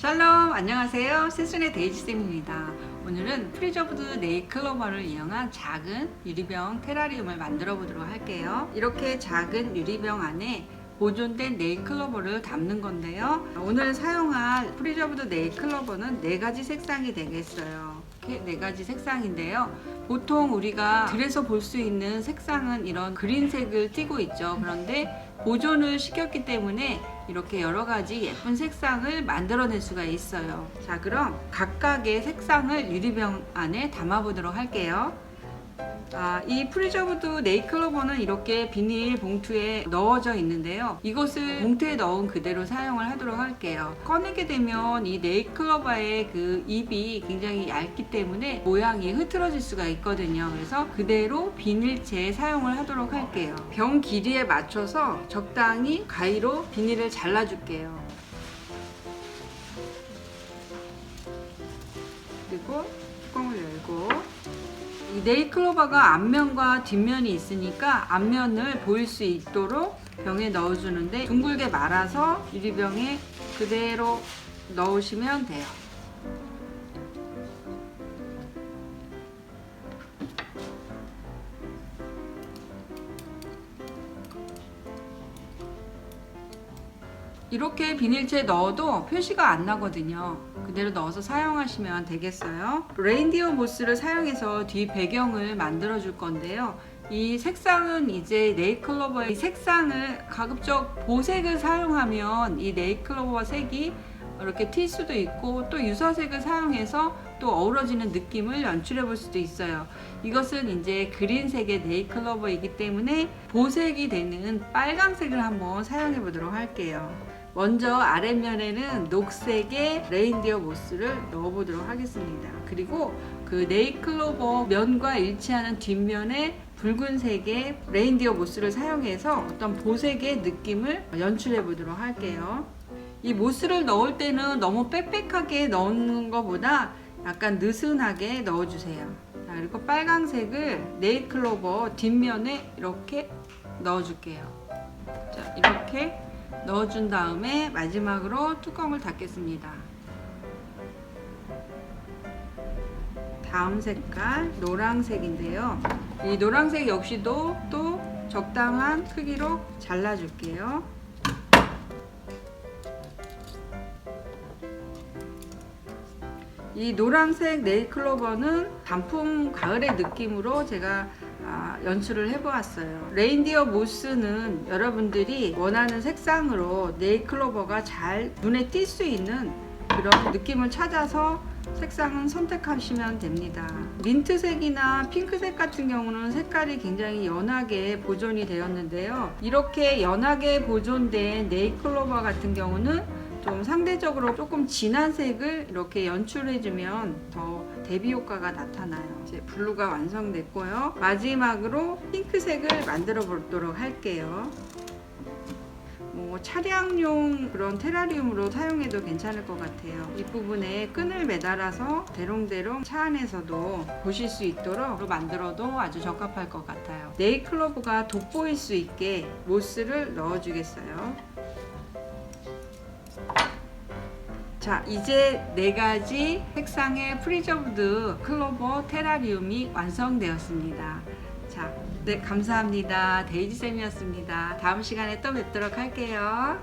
샬롬 안녕하세요. 세순의 데이지쌤입니다. 오늘은 프리저브드 네이클로버를 이용한 작은 유리병 테라리움을 만들어 보도록 할게요. 이렇게 작은 유리병 안에 보존된 네이클로버를 담는 건데요 오늘 사용할 프리저브드 네이클로버는 네 가지 색상이 되겠어요 이렇게 네 가지 색상인데요 보통 우리가 들에서 볼 수 있는 색상은 이런 그린색을 띠고 있죠 그런데 보존을 시켰기 때문에 이렇게 여러 가지 예쁜 색상을 만들어낼 수가 있어요. 자, 그럼 각각의 색상을 유리병 안에 담아 보도록 할게요. 아, 이 프리저브드 네이클로버는 이렇게 비닐 봉투에 넣어져 있는데요. 이것을 봉투에 넣은 그대로 사용을 하도록 할게요. 꺼내게 되면 이 네이클로버의 그 입이 굉장히 얇기 때문에 모양이 흐트러질 수가 있거든요. 그래서 그대로 비닐채 사용을 하도록 할게요. 병 길이에 맞춰서 적당히 가위로 비닐을 잘라줄게요. 그리고 뚜껑을 열고 이 네이클로버가 앞면과 뒷면이 있으니까 앞면을 보일 수 있도록 병에 넣어주는데 둥글게 말아서 유리병에 그대로 넣으시면 돼요. 이렇게 비닐채에 넣어도 표시가 안 나거든요. 그대로 넣어서 사용하시면 되겠어요. 레인디어 모스를 사용해서 뒤 배경을 만들어 줄 건데요. 이 색상은 이제 네이클로버의 색상을 가급적 보색을 사용하면 이 네이클로버 색이 이렇게 튈 수도 있고 또 유사색을 사용해서 또 어우러지는 느낌을 연출해 볼 수도 있어요. 이것은 이제 그린색의 네이클로버이기 때문에 보색이 되는 빨강색을 한번 사용해 보도록 할게요. 먼저 아랫면에는 녹색의 레인디어 모스를 넣어보도록 하겠습니다. 그리고 그 네이클로버 면과 일치하는 뒷면에 붉은색의 레인디어 모스를 사용해서 어떤 보색의 느낌을 연출해 보도록 할게요. 이 모스를 넣을 때는 너무 빽빽하게 넣는 것보다 약간 느슨하게 넣어주세요. 자, 그리고 빨강색을 네이클로버 뒷면에 이렇게 넣어줄게요. 자, 이렇게 넣어준 다음에 마지막으로 뚜껑을 닫겠습니다. 다음 색깔 노란색인데요. 이 노란색 역시도 또 적당한 크기로 잘라줄게요. 이 노란색 네일클로버는 단풍 가을의 느낌으로 제가 아, 연출을 해보았어요. 레인디어 모스는 여러분들이 원하는 색상으로 네일클로버가 잘 눈에 띌 수 있는 그런 느낌을 찾아서 색상은 선택하시면 됩니다. 민트색이나 핑크색 같은 경우는 색깔이 굉장히 연하게 보존이 되었는데요. 이렇게 연하게 보존된 네이클로버 같은 경우는 좀 상대적으로 조금 진한 색을 이렇게 연출해주면 더 대비 효과가 나타나요. 이제 블루가 완성됐고요. 마지막으로 핑크색을 만들어 보도록 할게요. 뭐 차량용 그런 테라리움으로 사용해도 괜찮을 것 같아요. 이 부분에 끈을 매달아서 대롱대롱 차 안에서도 보실 수 있도록 만들어도 아주 적합할 것 같아요. 네이클로브가 돋보일 수 있게 모스를 넣어주겠어요. 자 이제 네 가지 색상의 프리저브드 클로버 테라리움이 완성되었습니다. 자, 네 감사합니다. 데이지 쌤이었습니다. 다음 시간에 또 뵙도록 할게요.